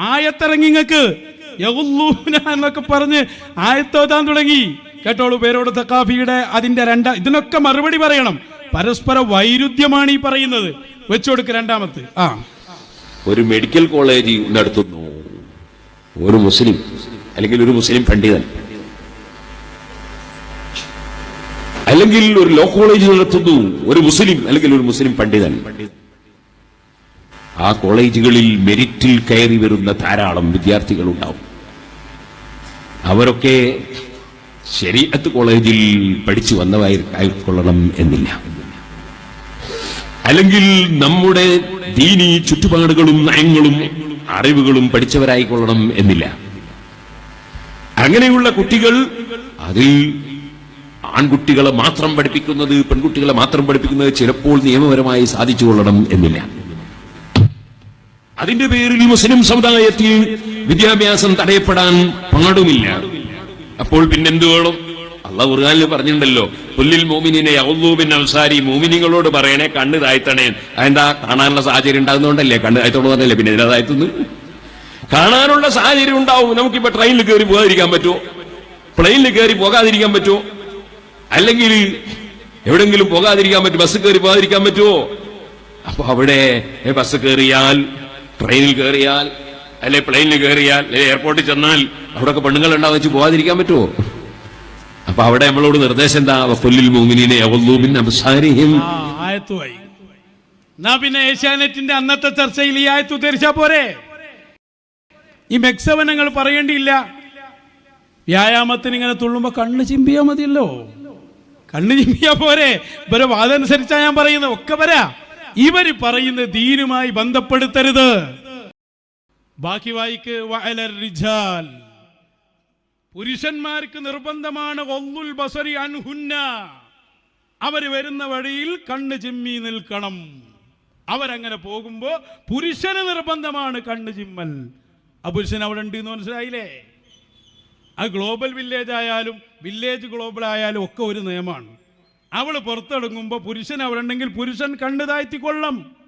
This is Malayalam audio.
ആയത്തിറങ്ങിങ്ങക്ക് നിങ്ങൾക്ക് എന്നൊക്കെ പറഞ്ഞ് ആയത്തോതാൻ തുടങ്ങി. കേട്ടോളൂ പേരോട് തക്കാഫിയുടെ അതിന്റെ രണ്ട ഇതിനൊക്കെ മറുപടി പറയണം. പരസ്പര വൈരുദ്ധ്യമാണ് ഈ പറയുന്നത്. വെച്ചുകൊടുക്ക് രണ്ടാമത്തെ. ആ. ഒരു മെഡിക്കൽ കോളേജ് നടത്തുന്നു. ഒരു മുസ്ലിം അല്ലെങ്കിൽ ഒരു മുസ്ലിം പണ്ഡിതൻ. അല്ലെങ്കിൽ ഒരു ലോ കോളേജ് നടത്തുന്നു. ഒരു മുസ്ലിം അല്ലെങ്കിൽ ഒരു മുസ്ലിം പണ്ഡിതൻ. ആ കോളേജുകളിൽ മെരിറ്റിൽ കയറി വരുന്ന ധാരാളം വിദ്യാർത്ഥികളുണ്ടാവും. അവരൊക്കെ ശരീഅത്ത് കോളേജിൽ പഠിച്ചു വന്നവരായിക്കൊള്ളണം എന്നില്ല. അല്ലെങ്കിൽ നമ്മുടെ ദീനി ചുറ്റുപാടുകളും നയങ്ങളും അറിവുകളും പഠിച്ചവരായിക്കൊള്ളണം എന്നില്ല. അങ്ങനെയുള്ള കുട്ടികൾ അതിൽ ആൺകുട്ടികളെ മാത്രം പഠിപ്പിക്കുന്നത് പെൺകുട്ടികളെ മാത്രം പഠിപ്പിക്കുന്നത് ചിലപ്പോൾ നിയമപരമായി സാധിച്ചു കൊള്ളണം എന്നില്ല. അതിന്റെ പേരിൽ ഈ മുസ്ലിം സമുദായത്തിൽ വിദ്യാഭ്യാസം തടയപ്പെടാൻ പാടുമില്ല. അപ്പോൾ പിന്നെന്തു വേണം? അള്ള ഖുർആനിൽ പറഞ്ഞിട്ടുണ്ടല്ലോ പുല്ലിൽ മോമിനിനെ യൗലൂബിൻ അവസാരി മോമിനികളോട് പറയണേ കണ്ണ് താഴ്ത്തണേ. അതെന്താ? കാണാനുള്ള സാഹചര്യം ഉണ്ടാകുന്നതുകൊണ്ടല്ലേ? കണ്ണ് പറഞ്ഞല്ലേ പിന്നെ ഇതിനെ താഴ്ത്തുന്നു കാണാനുള്ള സാഹചര്യം ഉണ്ടാവും. നമുക്കിപ്പോ ട്രെയിനിൽ കയറി പോകാതിരിക്കാൻ പറ്റുമോ? പ്ലെയിനിൽ കയറി പോകാതിരിക്കാൻ പറ്റുമോ? അല്ലെങ്കിൽ എവിടെങ്കിലും പോകാതിരിക്കാൻ പറ്റും ബസ് കയറി പോകാതിരിക്കാൻ പറ്റുമോ? അപ്പൊ അവിടെ ബസ് കയറിയാൽ ട്രെയിനിൽ കയറിയാൽ അല്ലെ പ്ലെയിനിൽ കയറിയാൽ അല്ലെ എയർപോർട്ടിൽ ചെന്നാൽ അവിടെയൊക്കെ പെണ്ണുങ്ങൾ ഉണ്ടാവും വെച്ച് പോകാതിരിക്കാൻ പറ്റുമോ അപ്പൊ അവിടെ നമ്മളോട് നിർദ്ദേശം എന്താ? വഫുല്ലിൽ മൂമിനീനെ അവല്ലൂബിൻ അബ്സാരിഹിം. ആയത്തു ആയത്തുമായി എന്നാ പിന്നെ ഏഷ്യാനെറ്റിന്റെ അന്നത്തെ ചർച്ചയിൽ ഈ ആയത്ത് ഉദ്ധരിച്ചാ പോരെ? ഈ മെക്സവനങ്ങൾ പറയേണ്ടിയില്ല. വ്യായാമത്തിന് ഇങ്ങനെ തുള്ളുമ്പോ കണ്ണ് ചിമ്പിയാ മതിയല്ലോ. കണ്ണ് ചിമ്പിയാ പോരെ. ഇവരെ വാദമനുസരിച്ചാ ഞാൻ പറയുന്നത്. ഒക്കെ വരാ. ഇവർ പറയുന്ന ദീനുമായി ബന്ധപ്പെടുത്തരുത്. ബാക്കി വായിക്ക് റിജാൽ. പുരുഷന്മാർക്ക് നിർബന്ധമാണ് ഒന്നുൽ ബസരി അൻഹുന്ന. അവർ വരുന്ന വഴിയിൽ കണ്ണ് ചിമ്മി നിൽക്കണം. അവരങ്ങനെ പോകുമ്പോ പുരുഷന് നിർബന്ധമാണ് കണ്ണ് ചിമ്മൽ. ആ പുരുഷൻ അവിടെ ഉണ്ട് എന്ന് മനസ്സിലായില്ലേ? ആ ഗ്ലോബൽ വില്ലേജ് ആയാലും വില്ലേജ് ഗ്ലോബൽ ആയാലും ഒക്കെ ഒരു നിയമമാണ്. അവൾ പുറത്തിറങ്ങുമ്പോൾ പുരുഷൻ അവളുണ്ടെങ്കിൽ പുരുഷൻ കണ്ണു താഴ്ത്തിക്കൊള്ളം